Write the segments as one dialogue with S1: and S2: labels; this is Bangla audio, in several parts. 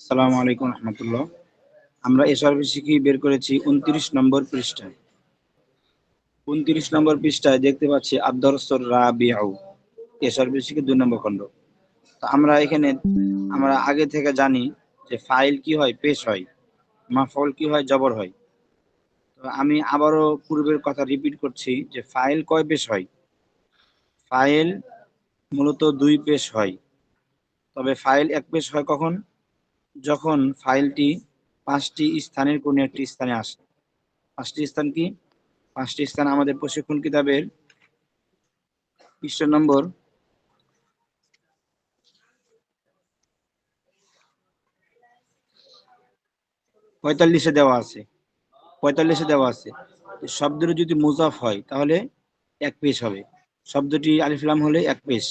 S1: আসসালামু আলাইকুম রহমতুল্লাহ। আমরা এসআরবি শিখি বের করেছি উনত্রিশ নম্বর পৃষ্ঠায়। উনত্রিশ নম্বর পৃষ্ঠায় দেখতে পাচ্ছি আব্দরসর রাবিআউ এসআরবি শিখি দুই নম্বর খণ্ড। তো আমরা এখানে, আমরা আগে থেকে জানি যে ফাইল কি হয়, পেশ হয় মাফল কি হয়, জবর হয়। তো আমি আবারও পূর্বের কথা রিপিট করছি যে ফাইল কয় পেশ হয়? ফাইল মূলত দুই পেশ হয়। তবে ফাইল এক পেশ হয় কখন? যখন ফাইলটি পাঁচটি স্থানের কোনো একটি স্থানে আসে, পাঁচটি স্থান কি? পাঁচটি স্থান আমাদের প্রশিক্ষণ কিতাবের পৃষ্ঠ নম্বর। পঁয়তাল্লিশে দেওয়া আছে। পঁয়তাল্লিশে দেওয়া আছে। শব্দটি যদি মুজাফ হয়, তাহলে এক পেশ হবে। শব্দটি আলিফলাম হলে এক পেশ।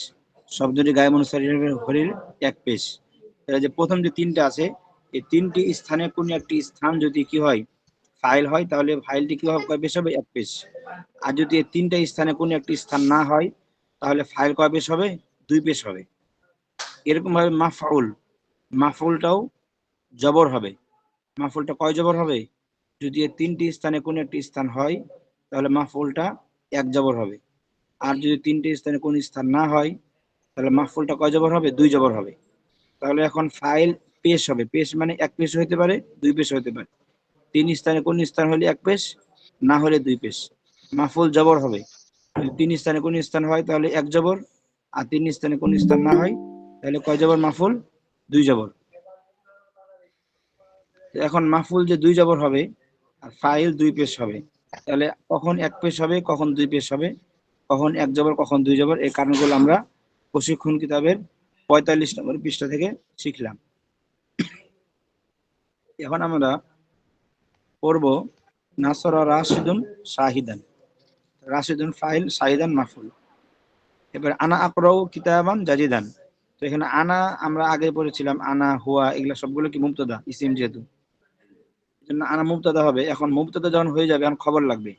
S1: শব্দটি গায়ে মনুসারি হলে এক পেশ। যে প্রথম যে তিনটা আছে, এই তিনটি স্থানে কোন একটি স্থান যদি কি হয় ফাইল হয়, তাহলে ফাইলটি কি হবে কয় হবে? এক পেশ আর যদি এই তিনটা স্থানে কোন একটি স্থান না হয়, তাহলে ফাইল কয় পেশ হবে? দুই পেশ হবে। এরকম ভাবে মাফউল, মাফউলটাও জবর হবে। মাফুলটা কয় জবর হবে? যদি এর তিনটি স্থানে কোন একটি স্থান হয়, তাহলে মাফুলটা এক জবর হবে। আর যদি তিনটি স্থানে কোন স্থান না হয়, তাহলে মাফুলটা কয় জবর হবে? দুই জবর হবে। তাহলে এখন ফাইল পেশ হবে। পেশ মানে এক পেশ হতে পারে, দুই পেশ হতে পারে। তিন স্থানে কোন স্থান হলে এক পেশ, না হলে দুই পেশ। মাফুল জবর হবে। তিন স্থানে কোন স্থান হয় তাহলে এক জবর, আর তিন স্থানে কোন স্থান না হয় তাহলে কয় জবর মাফুল? দুই জবর। এখন মাফুল যে দুই জবর হবে, আর ফাইল দুই পেশ হবে। তাহলে কখন এক পেশ হবে, কখন দুই পেশ হবে, কখন এক জবর, কখন দুই জবর, এই কারণগুলো আমরা প্রশিক্ষণ কিতাবের পঁয়তাল্লিশ নম্বর পৃষ্ঠা থেকে শিখলাম। এখন আমরা পড়ব নাসরা রাশিদুন শাহিদান। রাশিদুন ফাইল শাহিদান মাফুল। এবার আনা আকরাও কিতাবান জাজিদান। তো এখানে আনা আমরা আগে পড়েছিলাম, আনা, হুয়া এগুলা সবগুলো কি মুক্তদা ইসিম যেহেতু। আনা মুক্তদা হবে। এখন মুক্তদা যখন হয়ে যাবে, এখন খবর লাগবে।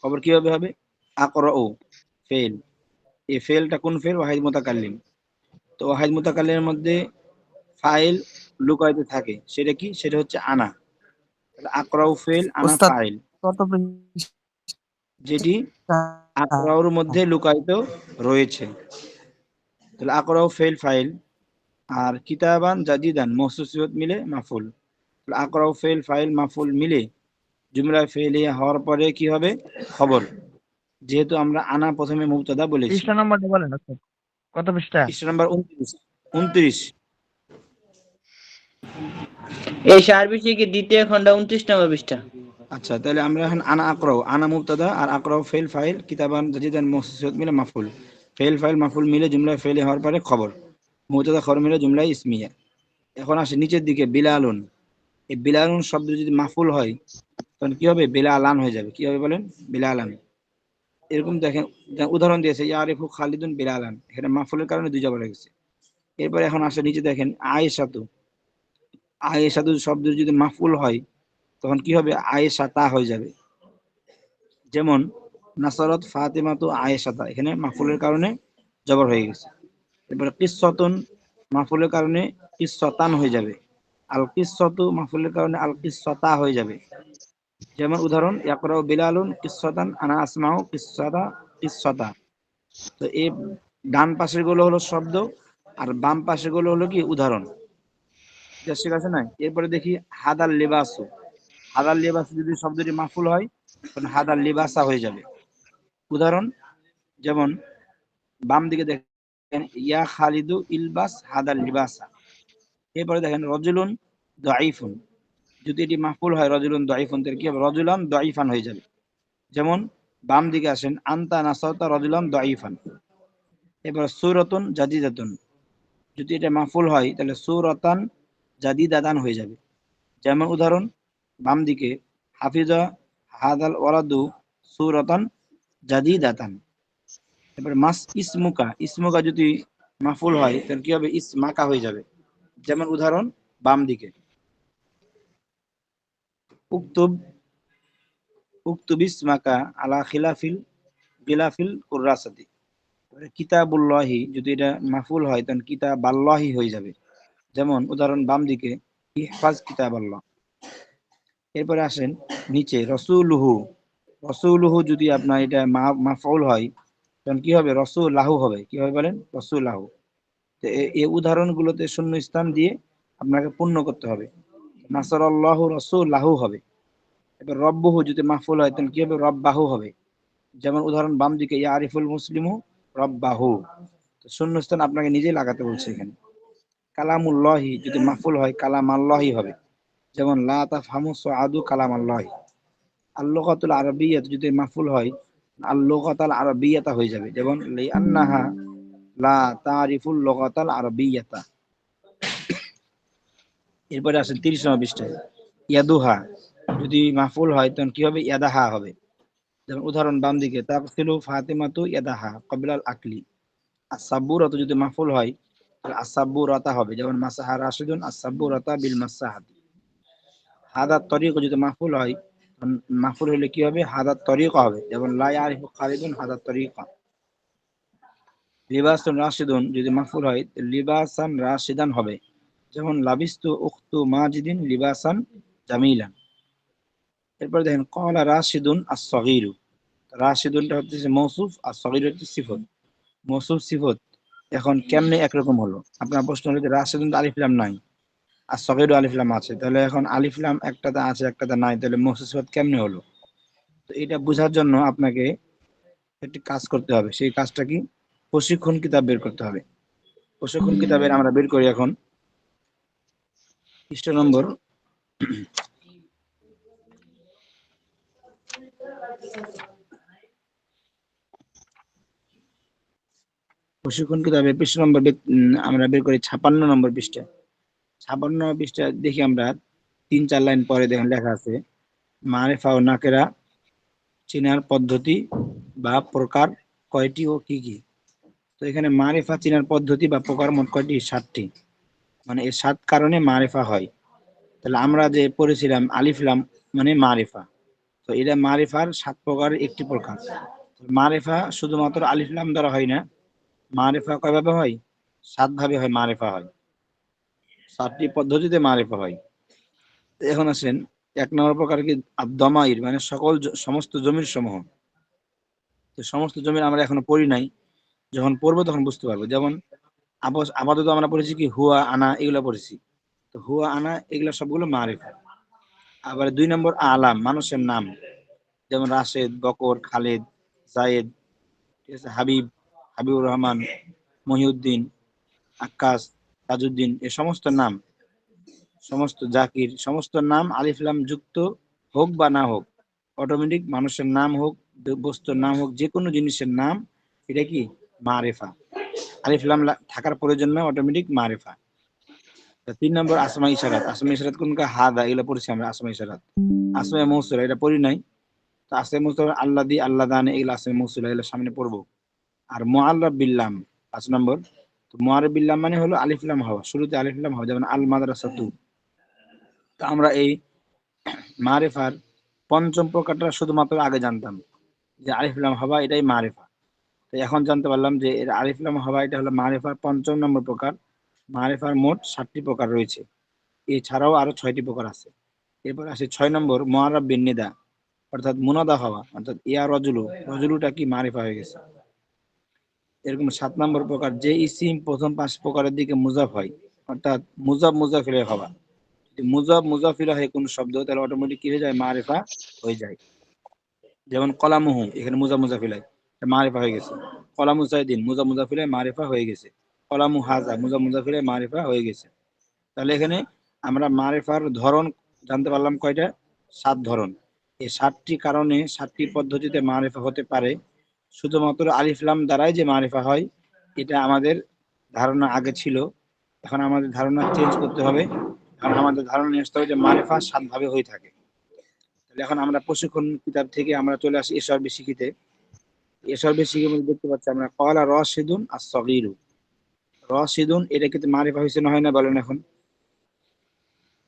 S1: খবর কীভাবে হবে? আকরাও ফেল এই ফেলটা কোন ফেল ওয়াহিদ মোতাকাল্লিম। তো ওয়াহিদ মোতাকাল্লিমের মধ্যে ফাইল লুকাইতে থাকে। সেটা কি? সেটা হচ্ছে আনা। তাহলে আকরাউ ফেল আনা ফাইল। যেটি আকরাউর মধ্যে লুকায়িত রয়েছে। তাহলে আকরাউ ফেল ফাইল আর কিতাবান জাদিদান মহসুসিয়ত মিলে মাফুল। তাহলে আকরাউ ফেল ফাইল মাফুল মিলে জুমলা ফেলিয়া হওয়ার পরে কি হবে? খবর। যেহেতু আমরা আনা প্রথমে মুবতাদা বলেছি।
S2: পৃষ্ঠা নাম্বারটা বলেন ওস্তাদ। কত পৃষ্ঠা?
S1: পৃষ্ঠা নাম্বার উনত্রিশ। উনত্রিশ।
S3: এই সার্ভিস কি দ্বিতীয় খণ্ড উনত্রিশ নম্বর পৃষ্ঠা।
S1: আচ্ছা তাহলে আমরা এখন আনা আকরাও আনা মুবতাদা আর আকরাও ফেল ফাইল কিতাবান জাদিদান মহসুসিয়ত মিলে মাফুল। ফেল ফাইল মাফুল মিলে জুমলা ফেলে হওয়ার পরে খবর। মুবতাদা খবর মিলে জুমলা ইসমিয়া। এখন আসে নিচের দিকে বিলালুন। এই বিলালুন শব্দ যদি মাফুল হয় তখন কি হবে? বিলালান হয়ে যাবে। কি হবে বলেন? বিলালান। এরকম দেখেন উদাহরণ দিয়েছে, ইয়ারিফু খালিদুন বিলালান। এখানে মাফুলের কারণে দুই জবর গেছে। এরপরে এখন আসে নিচে দেখেন, আয়েশাতু। আয়েশাতু শব্দ যদি মাফুল হয়, তখন কি হবে? আয়েশা তা হয়ে যাবে। যেমন, নাসরত ফাতেমাতু আয়েশাতা। এখানে মাফুলের কারণে জবর হয়ে গেছে। এরপরে কিসতন মাফুলের কারণে কিসতান হয়ে যাবে। আল কিসতু মাফুলের কারণে আল কিসতা হয়ে যাবে। যেমন উদাহরণ, ইয়াকরাউ বিলালুন কিসতান আনা আসমাউ কিসতা কিসতা তো এই ডান পাশেরগুলো হলো শব্দ, আর বাম পাশেরগুলো হলো কি উদাহরণ। ঠিক আছে না? এরপরে দেখি হাদাল লিবাসু। হাদাল লিবাস যদি শব্দটি মাফুল হয় তখন হাদাল লেবাসা হয়ে যাবে। উদাহরণ, যেমন বাম দিকে দেখেন, ইয়া খালিদু ইলবাস হাদাল লিবাসা। এরপরে দেখেন রজুলুন দাইফুন যদি এটি মাহফুল হয়, রজুলুন দাইফুন তাহলে কি হবে? রজুলান দাইফান হয়ে যাবে। যেমন, বাম দিকে আসেন, আন্তা নাসাতা রজুলান দাইফান এবার সুরতুন জাদিদাতুন যদি এটা মাহফুল হয়, তাহলে সুরতান জাদিদাদান হয়ে যাবে। যেমন উদাহরণ, বাম দিকে, হাফিজা হাদাল ওয়ালাদু সুরতান জাদিদাতান এবার মাস ইসমুকা ইসমুকা যদি মাহফুল হয়, তাহলে কি হবে? ইসমাকা হয়ে যাবে। যেমন উদাহরণ, বাম দিকে। উক্তুব উক্তুব ইসমাকা আলা খিলাফিল গিলাফিল কুররাসাতি। কিতাবুল্লাহি যদি এটা মাফুল হয় তখন কিতাব আল্লাহি হয়ে যাবে। যেমন উদাহরণ বাম দিকে ইহফাজ কিতাব আল্লাহ এরপরে আসেন নিচে, রসুলহু। রসুলহু যদি আপনার এটা মাফউল হয় তখন কি হবে? রসুল লাহু হবে। কি হবে বলেন? রসুল লাহু তো এই উদাহরণগুলোতে শূন্য স্থান দিয়ে আপনাকে পূর্ণ করতে হবে। নাসর আল্লাহ রসুল লাহু হবে। এবার রব্বহু যদি মাহফুল হয়, তাহলে কি হবে? রব্বাহু হবে। যেমন উদাহরণ বাম দিকে ইয়া আরিফুল মুসলিমু রব্বাহু। তো আপনাকে নিজেই লাগাতে বলছে এখানে। কালামুল্লাহি যদি মাহফুল হয় কালাম আল্লাহি হবে। যেমন লা তাফহামু সুআদু কালাম আল্লাহি আল্লুগাতুল আরবিয়াত যদি মাহফুল হয়, আল্লুগাতাল আরবিয়াতা হয়ে যাবে। যেমন লিআন্নাহা লা তারিফুল লুগাতাল আরবিয়াতা। এরপরে আসেন 30 নম্বর পৃষ্ঠায় ইয়াদুহা। যদি মাহফুল হয়, তখন কি হবে? ইয়াদাহা হবে। যেমন উদাহরণ বাম দিকে তাকসিলু ফাতিমাতু ইয়াদাহা কবিলাল আকলি। আসাব্বুরাতু যদি মাহফুল হয়, তাহলে আসাব্বুরাতা হবে। যেমন মাসাহা রাশিদুন আসাব্বুরাতা বিল মাসাহাতি। হাদাত তরিক যদি মাহফুল হয় মাহফুল হলে কি হবে? হাদাত তরিক হবে। যেমন লাই ইয়ারিফু খালিদুন হাদাত তরিকা। লিবাসুন রাশিদুন যদি মাহফুল হয়, লিবাসান রাশিদান হবে। যেমন লাবিস্তু উখতু মাজিদিন লিবাসান জামিলান এরপর দেখেন কলা রাশিদুন as-saghiru রাশিদুনটা হচ্ছে মৌসুফ আর সগির হচ্ছে সিফত। মৌসুফ, সিফত এখন কেমনে একরকম হলো? আপনার প্রশ্ন হলো যে রাশিদুন আলিফলাম নাই আর সগিরও আলিফলাম আছে। তাহলে এখন আলিফলাম একটাতে আছে একটাতে নাই, তাহলে মৌসুফ, সিফত কেমনে হলো? তো এটা বোঝার জন্য আপনাকে একটি কাজ করতে হবে। সেই কাজটা কি? প্রশিক্ষণ কিতাব বের করতে হবে। প্রশিক্ষণ কিতাবের আমরা বের করি এখন। পৃষ্ঠা নম্বর প্রশিক্ষণ কিতাবে পৃষ্ঠা নম্বর আমরা বের করি ছাপান্ন নম্বর পৃষ্ঠা। ছাপান্ন পৃষ্ঠা দেখি আমরা, তিন চার লাইন পরে দেখেন লেখা আছে মারেফা ও নাকেরা, চিনার পদ্ধতি বা প্রকার কয়টি ও কি কি? তো এখানে মারেফা চিনার পদ্ধতি বা প্রকার মোট কয়টি? সাতটি। মানে এই সাত কারণে মারেফা হয়। তাহলে আমরা যে পড়েছিলাম আলিফলাম মানে মারেফা। তো এটা মারেফার সাত প্রকার একটি প্রকার। মারেফা শুধুমাত্র আলিফলাম দ্বারা হয় না, মারেফা কয়ভাবে হয়? সাত ভাবে হয়, মারেফা হয়। সাতটি পদ্ধতিতে মারেফা হয়। এখন আসেন, এক নম্বর প্রকার কি? দমাইর মানে সকল সমস্ত জমির সমূহ। তো সমস্ত জমির আমরা এখনও পড়ি নাই। যখন পড়ব তখন বুঝতে পারব। যেমন আপাতত আমরা পড়েছি কি হুয়া, আনা এগুলো পড়েছি। তো হুয়া, আনা এগুলো সবগুলো মারেফা আবার দুই নম্বর আলাম, মানুষের নাম। যেমন রাশেদ, বকর, খালেদ, জায়েদ, ঠিক আছে, হাবিব, হাবিবুর রহমান, মহিউদ্দিন, আক্কাস, তাজউদ্দিন, এ সমস্ত নাম। সমস্ত জাকির, সমস্ত নাম আলিফলাম যুক্ত হোক বা না হোক অটোমেটিক মানুষের নাম হোক বস্তুর নাম হোক যে কোনো জিনিসের নাম, এটা কি? মারেফা আলিফলাম লা- থাকার প্রয়োজন নয় অটোমেটিক মারেফা। তিন নম্বর, আসমা ইশারাত। আসমা ইশারাত কোন হাদা, এগুলো পড়েছি আমরা, আসমা ইশারাত। আসমা মৌসুলা এটা পড়ি নাই। তো আসমা মৌসুলা আল্লাহ দি আল্লাহ দানে, এগুলো আসমা মৌসুলা এগুলো সামনে পড়ব। আর মোয়াল্লাব বিল্লাম পাঁচ নম্বর। তো মোয়ারব বিল্লাম মানে হলো আলিফলাম হওয়া, শুরুতে আলিফলাম হওয়া যেমন আল মাদ্রাসাতু। তো আমরা এই মারেফার পঞ্চম প্রকারটা শুধুমাত্র আগে জানতাম, যে আলিফলাম হওয়া, এটাই মারেফা। তো এখন জানতে পারলাম যে এর আলিফলাম হওয়া এটা হলো মারেফার পঞ্চম নম্বর প্রকার। মারেফার মোট সাতটি প্রকার রয়েছে। এছাড়াও আরও ছয়টি প্রকার আছে। এরপর আসে ছয় নম্বর মোয়ারব বিন অর্থাৎ মুনাদা হওয়া, অর্থাৎ ইয়া রজুলু। রজুলুটা কি মারেফা হয়ে গেছে? এরকম সাত নম্বর প্রকার যে ইসিম প্রথম পাঁচ প্রকারের দিকে মুজাফ হয়, অর্থাৎ মুজাব মুজাফিলে হওয়া। যদি মুজাব মুজাফিলা হয় কোন শব্দ, তাহলে অটোমেটিক কি হয়ে যায়? মারেফা হয়ে যায়। যেমন কলামুহু, এখানে মুজাব মুজাফিলায় মারেফা হয়ে গেছে। কলামু সাইদিন মুজা মুজাফিলায় মারেফা হয়ে গেছে। কলামু হাজা মুজা মুজাফিলায় মারিফা হয়ে গেছে। তাহলে এখানে আমরা মারেফার ধরন জানতে পারলাম কয়টা? সাত ধরন। এই সাতটি কারণে, সাতটি পদ্ধতিতে মারেফা হতে পারে। শুধুমাত্র আলিফলাম দ্বারাই যে মারিফা হয়, এটা আমাদের ধারণা আগে ছিল। এখন আমাদের ধারণা চেঞ্জ করতে হবে। কারণ আমাদের ধারণা নিয়ে আসতে হবে যে মারিফা সাত ভাবে হয়ে থাকে। তাহলে এখন আমরা প্রশিক্ষণ কিতাব থেকে আমরা চলে আসি এসর শিখিতে শিখে মধ্যে দেখতে পাচ্ছি আমরা। কলা রশিদুন আর সগিরু রশিদুন, এটা কিন্তু মারিফা হয়েছে না হয় না বলেন এখন।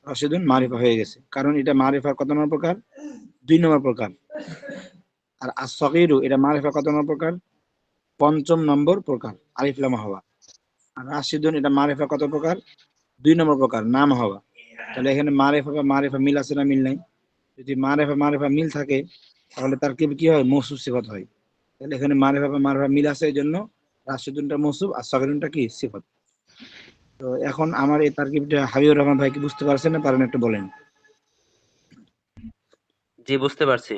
S1: রশিদুন মারিফা হয়ে গেছে। কারণ এটা কত নম্বর প্রকার? দুই নম্বর প্রকার। আর আসগিরু এটা মারিফা কত নম্বর প্রকার? পঞ্চম নম্বর প্রকার। আলিফলামা হওয়া। আর রাশিদুন, এটা মারিফা কত প্রকার? দুই নম্বর প্রকার, নাম, হওয়া। তাহলে এখানে মারেফা বা মারেফা মিল আছে না মিল নাই? যদি মারেফা মারেফা মিল থাকে, তাহলে তার কি হয়? মৌসুফ সিফত হয়। তাহলে এখানে মারেফা বা মারেফা মিল আছে এই জন্য রাশিদুনটা মৌসুফ আর সগরুনটা কি? সিফত। তো এখন আমার এই তারকিবটা হাবিবুর রহমান ভাই কি বুঝতে পারছেন না পারেন একটু বলেন।
S4: জি বুঝতে পারছি।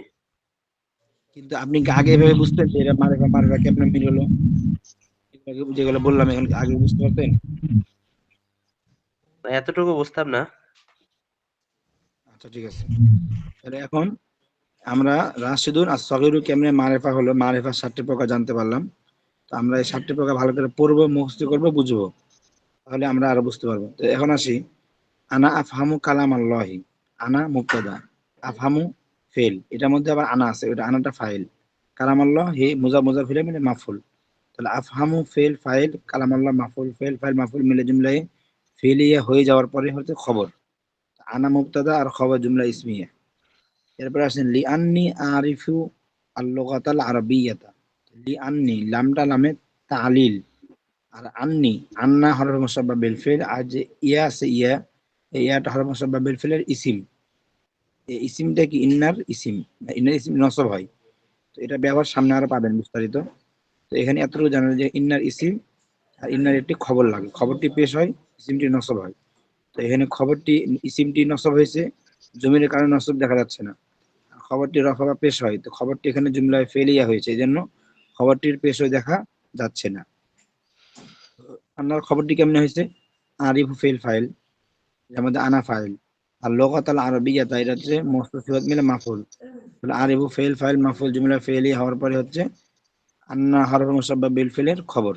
S1: কিন্তু আপনি কি আগে ভেবে বুঝতেন যে এটা মারেফা মারেফা কেমন মিল হলো? যেগুলো বললাম এখন আগে বুঝতে পারতেন?
S4: এতটুকু বুঝতাম না।
S1: আচ্ছা ঠিক আছে। তাহলে এখন আমরা রাশিদুন আর সগিরু কেমনে মারেফা হলো, মারেফা ষাটটি প্রকার জানতে পারলাম। তো আমরা এই ষাটটি প্রকার ভালো করে পড়ব, মুখস্থ করব, বুঝব। তাহলে আমরা আরও বুঝতে পারব। তো এখন আসি। আনা আফহামু কালাম আল্লাহি আনা মুক্তদা আফহামু ফেল এটার মধ্যে আবার আনা আছে, ওটা আনাটা ফাইল। কালাম আল্লাহ হে মুজা মুজা ফিলে মিলে মাফুল। তাহলে আফহামু ফেল ফাইল কালাম আল্লাহ মাফুল ফেল ফাইল, মাফুল, মিলে জুমলায় ফেলিয়া হয়ে যাওয়ার পরে হচ্ছে খবর। আনা মুক্তাদা আর খবর জুমলা ইসমিয়া। এরপরে আসেন লি আন্নি আরিফু আল্লুগাতাল আরবিয়াতা লি আন্নি লামটা লামে তালিল। আর আন্নি, আন্না হরফ মুসাব্বা বিল ফিল আর যে ইয়া আছে ইয়া ইয়াটা হরফ মুসাব্বা বিল ফিলের ইসিম। এই ইসিমটা কি ইন্নার ইসিম? ইন্নার ইসিম নসব হয়। তো এটা ব্যবহার সামনে আরও পাবেন বিস্তারিত। তো এখানে এতটুকু জানেন যে ইন্নার ইসিম, আর ইন্নার একটি খবর লাগে। খবরটি পেশ হয়, ইসিমটি নসব হয়। তো এখানে খবরটি, ইসিমটি নসব হয়েছে। জমির কারণে নসব দেখা যাচ্ছে না। খবরটি রফা পেশ হয়, তো খবরটি এখানে জুমলায় ফেলিয়া হয়েছে এই জন্য খবরটির পেশ দেখা যাচ্ছে না। আপনার খবরটি কেমনে হয়েছে? আরিফু ফেল ফাইল মধ্যে আনা ফাইল। আর লোকাতাল এটা হচ্ছে মোস্তফিবত মিলে মাফুল। আরিফু ফেল ফাইল মাফুল জুমলা ফেলি হওয়ার পরে হচ্ছে আন্না হরফ মুসাব্বা বিল ফেলের খবর।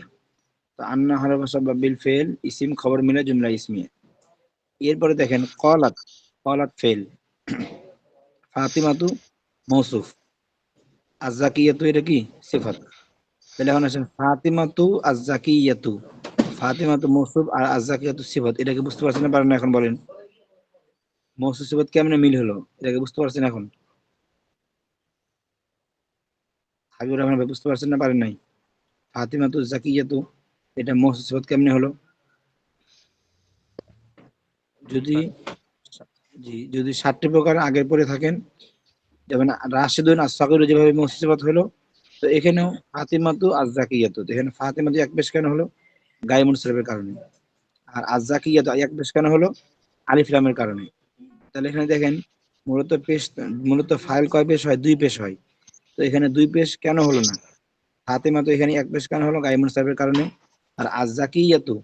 S1: তো আন্না হরফ মুসাব্বা বিল ফেল, ইসিম খবর মিলে জুমলা ইসমিয়া। এরপরে দেখেন, কলাত কলাত ফেল ফাতিমাতু মৌসুফ আজাকিয়াতু এটা কি? সিফাত তাহলে এখন আসেন ফাতিমাতু আজাকিয়াতু ফাতিমাতু মৌসুফ আর আজাকিয়াতু সিফাত এটাকে বুঝতে পারছেন না পারেন এখন বলেন? মৌসুফ সিফাত কেমনে মিল হলো? এটাকে বুঝতে পারছেন এখন? হাবিবুর রহমান ভাই বুঝতে পারছেন না পারেন নাই। ফাতিমাতু জাকিয়াতু এটা মৌসুফ সিফাত কেমনে হলো? যদি জি যদি ষাটটি প্রকার আগের পরে থাকেন যেমন রাশিদুন আর সাকিরু যেভাবে মসজিদ হলো তো এখানেও ফাতিমাতু আর জাকিয়াতু তো এখানে ফাতিমাতু এক বেশ কেন হলো? গায়ে মুনসারেফের কারণে। আর আজাকিয়াতু এক বেশ কেন হলো? আলিফ লামের কারণে। তাহলে এখানে দেখেন মূলত পেশ মূলত ফাইল কয় পেশ হয়? দুই পেশ হয়। তো এখানে দুই পেশ কেন হলো না? ফাতিমাতু এখানে এক পেশ কেন হলো? গায়ে মুনসারেফের কারণে। আর আজাকিয়াতু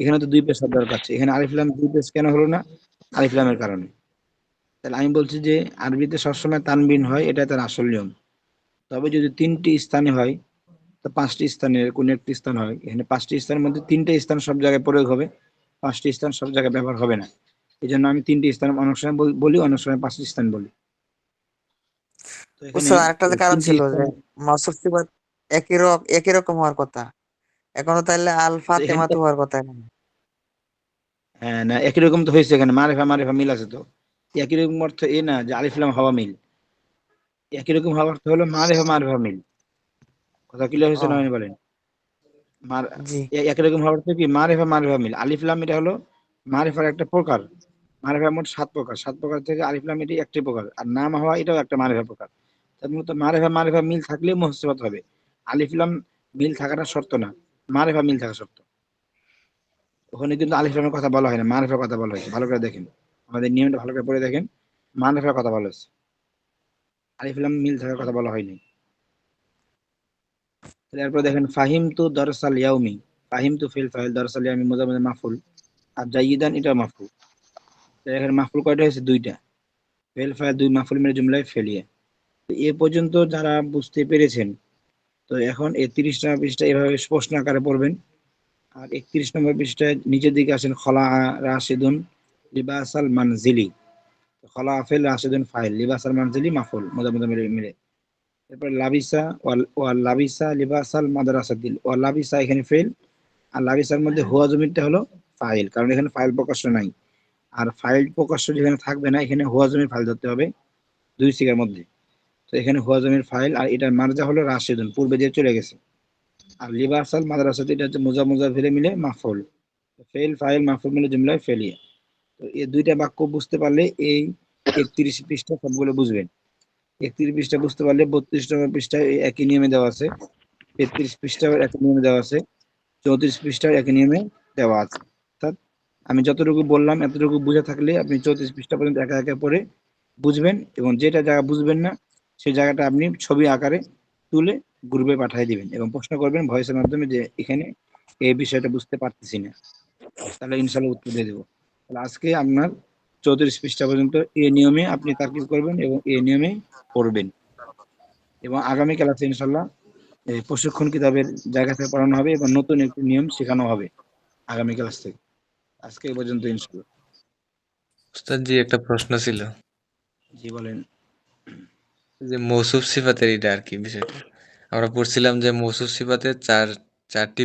S1: এখানে তো দুই পেশ শব্দ দরকার আছে। এখানে আলিফ লাম দুই পেশ কেন হলো না? আলিফ লামের কারণে। তাহলে আমি বলছি যে আরবিতে সবসময় তানবিন হয় এটা তার আসল নিয়ম। তবে যদি তিনটি স্থানে হয় তো পাঁচটি স্থানের কোন একটি স্থান হয় এখানে পাঁচটি স্থানের মধ্যে তিনটে স্থান সব জায়গায় প্রয়োগ হবে পাঁচটি স্থান সব জায়গায় ব্যবহার হবে না। এই জন্য আমি তিনটি স্থান অনেক সময় বলি অনেক সময় পাঁচটি স্থান বলি।
S5: আরেকটা কারণ ছিল যে মাসুফ একই রকম একই রকম হওয়ার কথা। এখনও তাহলে আল ফাতেমাতু হওয়ার কথা এখন।
S1: না একই রকম তো হয়েছে এখানে মারেফা মারেফা মিল আছে তো। একই রকম অর্থ এ না যে আলিফলাম হাওয়া মিল। একই রকম হওয়ার অর্থ হলো মারেফা মারেফা মিল। কথা ক্লিয়ার হয়েছে না বলেন? একই রকম হওয়ার অর্থ কি? মারেফা মারেফা মিল। আলিফলাম এটা হলো মারেফার একটা প্রকার। মারেফা মোট সাত প্রকার। সাত প্রকার থেকে আলিফলাম এটি একটি প্রকার। আর নাম হওয়া এটাও একটা মারেফা প্রকার। তার মূলত মারেফা মারেফা মিল থাকলে মহসিবত হবে। আলিফলাম মিল থাকাটা শর্ত না। মারেফা মিল থাকা শর্ত। ওখানে কিন্তু আলিফলামের কথা বলা হয় না মারেফার কথা বলা হয়েছে। ভালো করে দেখেন। আমাদের নিয়মটা ভালো করে পড়ে দেখেন। মারেফার কথা বলা হয়েছে। আলিফলাম মিল থাকার কথা বলা হয়নি। এরপর দেখেন ফাহিম তু দরসাল ইয়াউমি। ফাহিম তু ফিল ফাইল দরসাল ইয়াউমি মোজামুদ মাহফুল আর জাইদান এটা মাহফুল এখানে মাফুল কয়টা হয়েছে? দুইটা। ফেল ফাইল দুই মাহফুল মেরে জুমলায় ফেলিয়ে। এ পর্যন্ত যারা বুঝতে পেরেছেন, তো এখন এই তিরিশটা পৃষ্ঠা এভাবে প্রশ্ন আকারে পড়বেন। আর একত্রিশ নম্বর পৃষ্ঠায় নিচের দিকে আসেন খলা রাশিদুন লিবাসাল মানজিলি। খলা আফেল রাশিদুন ফাইল, লিবাসাল মানজিলি মাফুল মোজামুদ মিলে মিলে। এরপর লাবিসা ওয়াল লাবিসা লিবাসাল মাদ্রাসাতিল, ওয়াল লাবিসা এখানে ফেল আর লাবিসার মধ্যে হুয়া জমিরটা হলো ফাইল, কারণ এখানে ফাইল প্রকাশ্য নাই। আর ফাইল প্রকাশ্য যেখানে থাকবে না, এখানে হুয়া জমির ফাইল ধরতে হবে দুই সিগার মধ্যে। তো এখানে হুয়া জমির ফাইল, আর এটার মার্জা হলো রাশিদুন, পূর্বে দিয়ে চলে গেছে। আর লিবাসাল মাদ্রাসাতে এটা হচ্ছে মোজা মোজা ফিরে মিলে মাফল ফেল ফাইল মাফল মিলে জুমলায় ফেলিয়া তো এই দুইটা বাক্য বুঝতে পারলে এই একত্রিশ পৃষ্ঠা সবগুলো বুঝবেন। একত্রিশ পৃষ্ঠা বুঝতে পারলে বত্রিশ নম্বর পৃষ্ঠায় একই নিয়মে দেওয়া আছে। তেত্রিশ পৃষ্ঠাও একই নিয়মে দেওয়া আছে। চৌত্রিশ পৃষ্ঠাও একই নিয়মে দেওয়া আছে। অর্থাৎ আমি যতটুকু বললাম, এতটুকু বুঝে থাকলে আপনি চৌত্রিশ পৃষ্ঠা পর্যন্ত একা একা পড়ে বুঝবেন এবং যেটা জায়গা বুঝবেন না সেই জায়গাটা আপনি ছবি আকারে তুলে গ্রুপে পাঠিয়ে দিবেন এবং প্রশ্ন করবেন ভয়েসের মাধ্যমে যে এখানে এই বিষয়টা বুঝতে পারতেছি না। তাহলে ইনশাল্লাহ উত্তর দিয়ে দেবো। তাহলে আজকে আপনার চৌত্রিশ পৃষ্ঠা পর্যন্ত এই নিয়মে আপনি তার্কিব করবেন এবং এই নিয়মে পড়বেন। এবং আগামী ক্লাসে ইনশাল্লাহ প্রশিক্ষণ কিতাবের জায়গা থেকে পড়ানো হবে এবং নতুন একটি নিয়ম শেখানো হবে আগামী ক্লাস থেকে। আজকে এই পর্যন্ত ইনশাল্লাহ
S6: উস্তাদ জি একটা প্রশ্ন ছিল।
S1: জি বলেন।
S6: যে মৌসুফ সিফাতের এটা আর কি বিষয়টা? আমরা পড়ছিলাম যে মৌসুফ সিফাতের চার চারটি